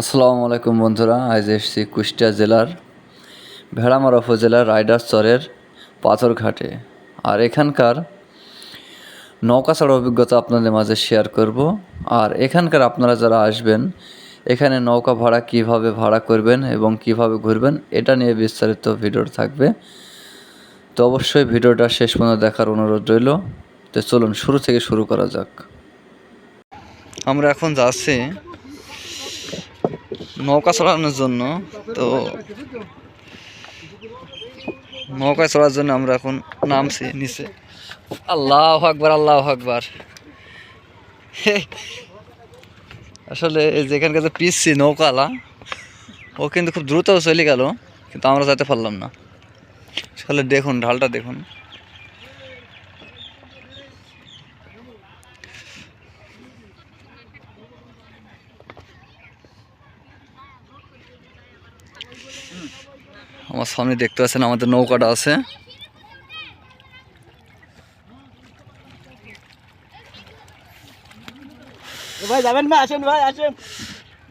আসসালামু আলাইকুম বন্ধুরা, আজ এসেছি কুষ্টিয়া জেলার ভেড়ামারা উপজেলার রাইডার চরের পাথরঘাটে। আর এখানকার নৌকা ছাড়া অভিজ্ঞতা আপনাদের মাঝে শেয়ার করব। আর এখানকার আপনারা যারা আসবেন, এখানে নৌকা ভাড়া কীভাবে ভাড়া করবেন এবং কীভাবে ঘুরবেন, এটা নিয়ে বিস্তারিত ভিডিও থাকবে। তো অবশ্যই ভিডিওটা শেষ পর্যন্ত দেখার অনুরোধ রইল। তো চলুন, শুরু থেকে শুরু করা যাক। আমরা এখন যাচ্ছি নৌকা চড়ানোর জন্য, তো নৌকা চড়ার জন্য আমরা এখন নামছি নিচে। আল্লাহ আকবার আল্লাহ আকবার। আসলে যেখানকার যে পিসছি নৌকালা ও কিন্তু খুব দ্রুত চলে গেল, কিন্তু আমরা যেতে পারলাম না। আসলে দেখুন, ঢালটা দেখুন। আমার সামনে দেখতে পাচ্ছেন আমাদের নৌকাটা আছে। ভাই যাবেন ভাই আসেন ভাই আসেন।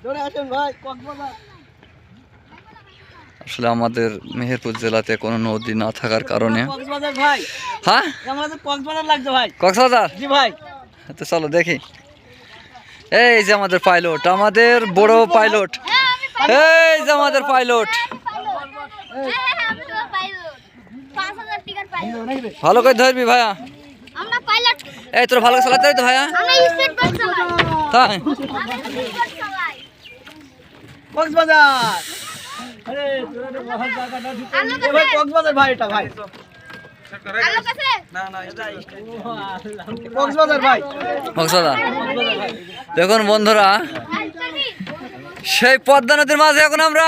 ধরে আসেন ভাই কক্সবাজার। আসলে আমাদের মেহেরপুর জেলাতে কোনো নদী না থাকার কারণে। হ্যাঁ? ভাই। কক্সবাজার? জি ভাই। তো চলো দেখি। এই যে আমাদের পাইলট আমাদের বড় পাইলট। এই যে আমাদের পাইলট। ভালো করে ধরবি ভাইয়া। এই তোর ভালো করে চালাতে হবে তো ভাইয়া। তাই কক্সবাজার। এ ভাই কক্সবাজার ভাই এটা ভাই। আলো কাছে। কক্সবাজার ভাই। কক্সবাজার। দেখুন বন্ধুরা সেই পদ্মা নদীর মাঝে এখন আমরা।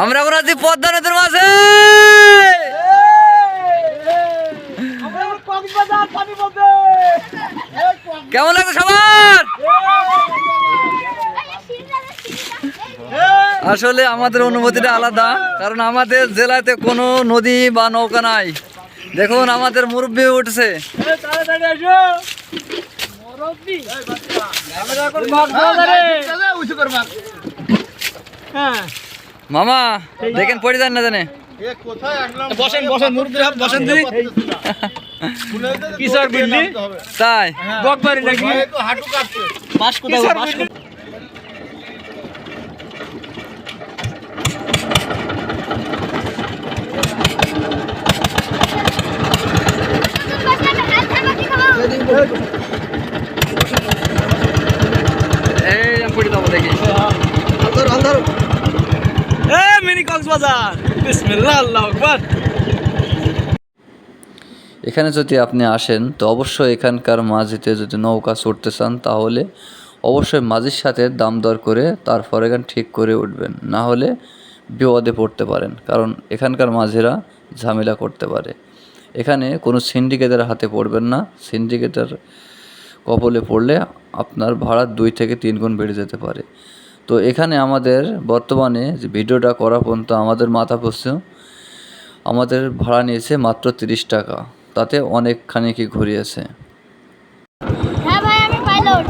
আমরা এখন আছি পদ্মা নদীর মাঝে? কেমন লাগছে সবার? আসলে আমাদের অনুভূতিটা আলাদা, কারণ আমাদের জেলাতে কোনো নদী বা নৌকা নাই। দেখুন আমাদের মুরব্বী উঠছে। হ্যাঁ। মামা দেখেন পড়ে যান না জানে। বসেন বসেন মুরব্বি সাহেব বসেন দিদি কিসর বিল্লি তাই। বকবারি নাকি? বাস কোথায় এখানে যদি আপনি আসেন, তো অবশ্যই এখানকার মাঝিতে যদি নৌকা চড়তে চান, তাহলে অবশ্যই মাঝির সাথে দাম দর করে তারপর এখান ঠিক করে উঠবেন। না হলে বিপদে পড়তে পারেন, কারণ এখানকার মাঝিরা ঝামেলা করতে পারে। এখানে কোনো সিন্ডিকেটের হাতে পড়বেন না। সিন্ডিকেটের কপলে পড়লে আপনার ভাড়া দুই থেকে তিন গুণ বেড়ে যেতে পারে। তো এখানে আমাদের বর্তমানে যে ভিডিওটা করা পর্যন্ত আমাদের মাথা পড়ছে আমাদের ভাড়া নিয়েছে মাত্র তিরিশ টাকা। তাতে অনেকখানি কি ঘুরিয়েছে। হ্যাঁ ভাই আমি পাইলট।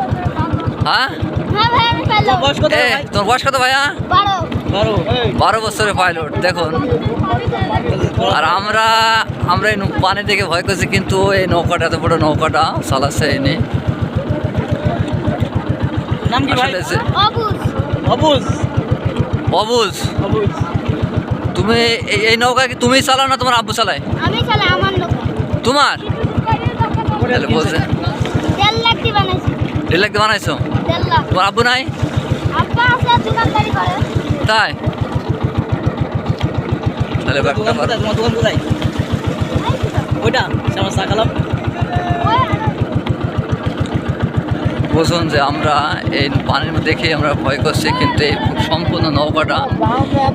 হ্যাঁ? হ্যাঁ ভাই আমি পাইলট। বয়স কত? ভাই তোমার বয়স কত ভাইয়া? বারো বছরের পাইলট দেখুন। আর আমরা আমরা এই পানি দেখে ভয় করছি কিন্তু এই নৌকাটা এত বড় নৌকাটা চালাচ্ছে এনে। নাম কি ভাই? আসলে যে অবুজ। তুমি এই- এই নৌকা কি তুমি চালাও না তোমার আব্বু চালায়? আমি চালাই আমার লোক তোমার? তাহলে বানাইছি। দেড় লাখ দিয়ে বানাইছো? তোমার আব্বু নাই? আব্বা আছে দোকানদারি করে। তাহলে দোকান কোথায়? তোমার দোকান কোথায়? ওইটা আমার সাকালাম বুঝুন যে আমরা এই পানির মধ্যে দেখে আমরা ভয় করছি কিন্তু এই সম্পূর্ণ নৌকাটা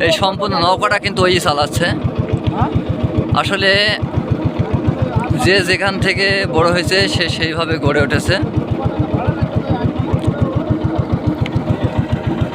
এই সম্পূর্ণ নৌকাটা কিন্তু ওই চালাচ্ছে। আসলে যে যেখান থেকে বড় হয়েছে সে সেইভাবে গড়ে উঠেছে।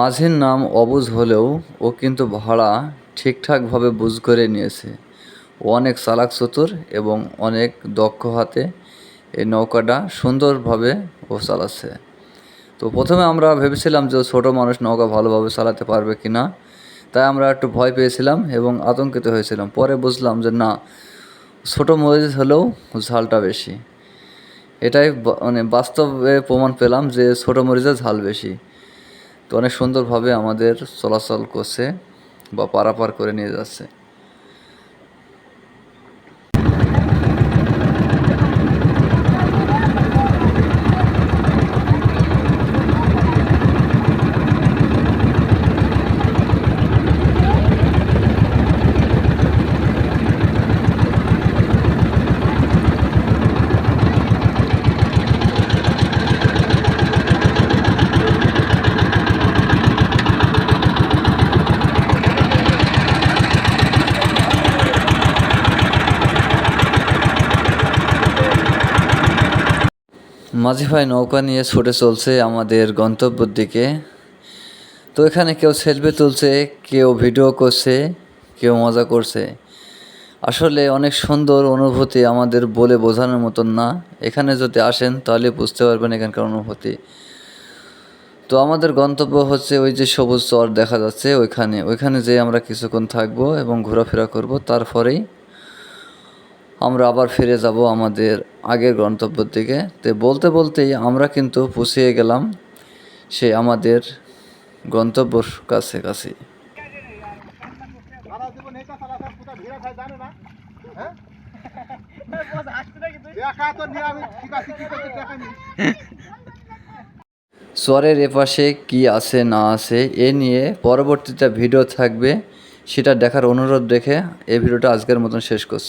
মাঝির নাম অবুজ হলেও ও কিন্তু ভাড়া ঠিকঠাকভাবে বুঝ করে নিয়েছে। ও অনেক চালাক চতুর এবং অনেক দক্ষ হাতে এই নৌকাটা সুন্দরভাবে ও চালাচ্ছে। তো প্রথমে আমরা ভেবেছিলাম যে ছোটো মানুষ নৌকা ভালোভাবে চালাতে পারবে কি না, তাই আমরা একটু ভয় পেয়েছিলাম এবং আতঙ্কিত হয়েছিলাম। পরে বুঝলাম যে না, ছোটো মরিচ হলেও ঝালটা বেশি। এটাই মানে বাস্তবে প্রমাণ পেলাম যে ছোটো মরিচের ঝাল বেশি। তো অনেক সুন্দরভাবে আমাদের চলাচল করছে বা পারাপার করে নিয়ে যাচ্ছে। মাঝি ভাই নৌকা নিয়ে ছুটে চলছে আমাদের গন্তব্যের দিকে। তো এখানে কেউ সেলফি তুলছে, কেউ ভিডিও করছে, কেউ মজা করছে। আসলে অনেক সুন্দর অনুভূতি আমাদের বলে বোঝানোর মতন না। এখানে যদি আসেন তাহলে বুঝতে পারবেন এখানকার অনুভূতি। তো আমাদের গন্তব্য হচ্ছে ওই যে সবুজ চর দেখা যাচ্ছে ওইখানে। ওইখানে যে আমরা কিছুক্ষণ থাকব এবং ঘোরাফেরা করব, তারপরেই আমরা আবার ফিরে যাব আমাদের আগের গন্তব্যের দিকে। তো বলতে বলতেই আমরা কিন্তু পুষিয়ে গেলাম সে আমাদের গন্তব্যর কাছে কাছে চরের এপাশে কি আছে না আছে এ নিয়ে পরবর্তীতে ভিডিও থাকবে, সেটা দেখার অনুরোধ রেখে এই ভিডিওটা আজকের মতন শেষ করছি।